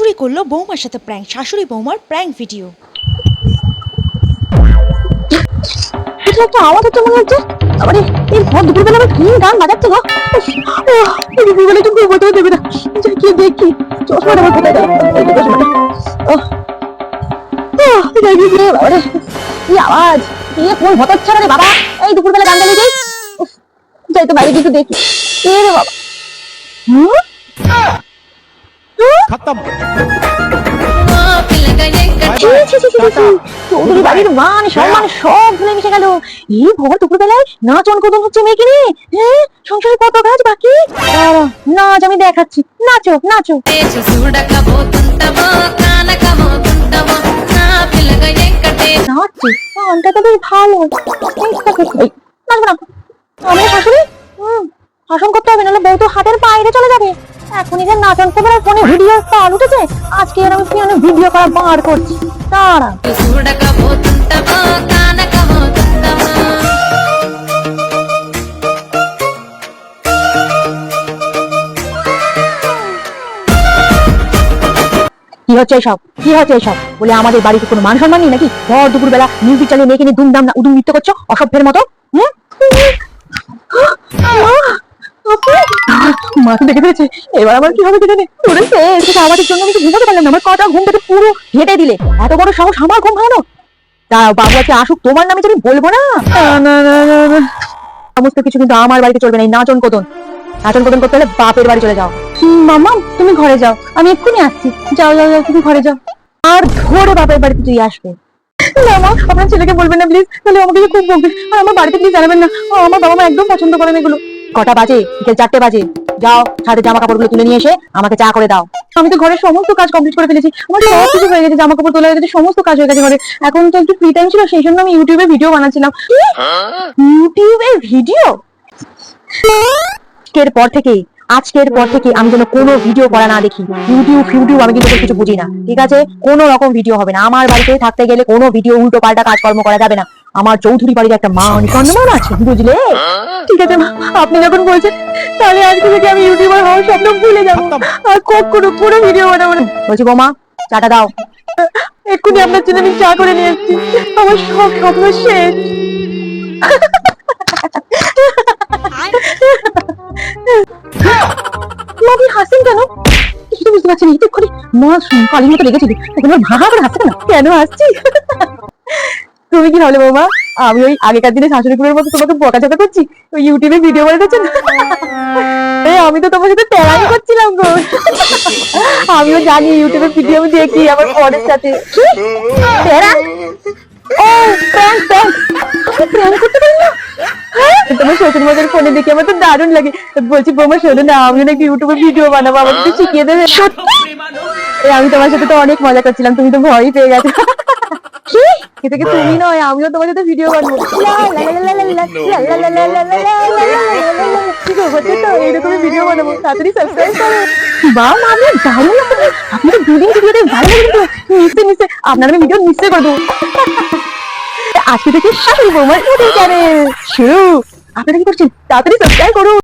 শাশুড়ি করল বৌমার সাথে প্র্যাঙ্ক শাশুড়ি বৌমার প্র্যাঙ্ক ভিডিও কিছু একটা আওয়াজ হচ্ছে মনে হচ্ছে আরে এই ভর দুপুরবেলা আবার কি গান বাজাচ্ছে গো? উফ, আহ, এই দুপুরবেলা একটু ঘুমোতে দেবে না। যাই দেখি। চশমাটা আমার কোথায় চশমাটা। যাই গিয়ে গিয়ে বাবারে। কি আওয়াজ? কি কোন হতচ্ছাড়া রে বাবা? এই দুপুরবেলা গান গালিয়ে যাই যাই তো বাইরে দেখি। এ রে বাবা। হুম? চৌধুরী বাড়ির মান সম্মান হ্যাঁ। সব ভুলে মিশে গেল। এই দুপুরবেলায় হচ্ছে মেয়েকে নিয়ে? হ্যাঁ? সংসারে কত কাজ বাকি? নাচ আমি দেখাচ্ছি। নাচো নাচো। করতে হবে নাহলে বউ তো হাতের বাইরে চলে যাবে। যে নাচন ফোনে ভিডিও উঠেছে? আজকে আমি পিয়ানো ভিডিও করা বার করছি? কি হচ্ছে এসব? কি হচ্ছে এসব? বলে আমাদের বাড়িতে কোনো মান সম্মান নেই নাকি? ঘর দুপুর বেলা মিউজিক চালিয়ে মেয়েকে নিয়ে ধুমধাম না উদুম নৃত্য করছ? অসভ্যের মতো? হম? দেখে ফেলেছে। এবার আমার কি হবে কি জানে? তোরে সেটা আমাদের জন্য আমি ঘুমাতে পারলাম না। আমার কটা ঘুম থেকে পুরো ঘেটে দিলে। এত বড় সাহস আমার ঘুম ভাঙানো। তা বাবু আছে আসুক তোমার নামে আমি বলব না? না, না, না। সমস্ত কিছু কিন্তু আমার বাড়িতে চলবে না। এই নাচন কদন। নাচন কদন করতে হলে বাপের বাড়ি চলে যাও। মামা তুমি ঘরে যাও। আমি এক্ষুনি আসছি। যাও যাও যাও তুমি ঘরে যাও। আর ধরে বাপের বাড়িতে তুই আসবে। না মা আপনার ছেলেকে বলবেন না প্লিজ তাহলে আমাকে খুব বকবে। আর আমার বাড়িতে প্লিজ জানাবেন না। আমার বাবা মা একদম পছন্দ করেন এগুলো। কটা বাজে? বিকেল চারটে বাজে। যাও ছাদের জামা কাপড়গুলো তুলে নিয়ে এসে আমাকে চা করে দাও। আমি তো ঘরের সমস্ত কাজ কমপ্লিট করে ফেলেছি। আমার সব কিছু হয়ে গেছে জামা কাপড় তোলা হয়ে গেছে, সমস্ত কাজ হয়ে গেছে ঘরে। এখন তো একটু ফ্রি টাইম ছিল, সেই জন্য আমি ইউটিউবে ভিডিও বানাচ্ছিলাম। ইউটিউবে ভিডিও আজকের পর থেকে আজকের পর থেকে আমি যেন কোনো ভিডিও করা না দেখি। ইউটিউব ফিউটিউব আমি কিন্তু কিছু বুঝি না, ঠিক আছে? কোনো রকম ভিডিও হবে না। আমার বাড়িতে থাকতে গেলে কোনো ভিডিও উল্টো পাল্টা কাজকর্ম করা যাবে না। আমার চৌধুরী বাড়ির একটা মান সম্মান আছে বুঝলে? ঠিক আছে মা, আপনি যখন বলছেন তাহলে আজকে থেকে আমি ইউটিউবার হওয়ার স্বপ্ন ভুলে যাব। আর কখনো কোনো ভিডিও বানাবো না। বলছি বৌমা চাটা দাও। এক্ষুনি আপনার জন্য আমি চা করে নিয়ে এসেছি। আমার সব স্বপ্ন শেষ। মা আপনি হাসছেন কেন? কিছু বুঝতে পারছি না এক্ষুনি। মা কালির মতো লেগেছিল। এখন করে হাসছে কেন? কেন হাসছি? তুমি কি ভাবলে বৌমা? আমি ওই আগেকার দিনে শাশুড়ি মতো তোমাকে বকাঝকা করছি। ওই ইউটিউবে ভিডিও বানাতে না? এই আমি তো তোমার সাথে টেরাই করছিলাম গো। আমিও জানি ইউটিউবে ভিডিও আমি দেখি আমার পরের সাথে। টেরা ও প্র্যাঙ্ক প্র্যাঙ্ক আমি প্র্যাঙ্ক করতে পারি না? হ্যাঁ? তোমার শ্বশুর ফোনে দেখে আমার তো দারুণ লাগে। বলছি বৌমা শোনো না আমিও নাকি ইউটিউবে ভিডিও বানাবো একটু শিখিয়ে দেবে। সত্যি? আমি তোমার সাথে তো অনেক মজা করছিলাম তুমি তো ভয়ই পেয়ে গেছো। কি? আজকে থেকে তুমি নয় আমিও তোমার সাথে ভিডিও বানাবো ভিডিও বানাবো দুদিন ভালো আজকে থেকে শাশুড়ি আপনারা কি করছেন তাড়াতাড়ি সাবস্ক্রাইব করুন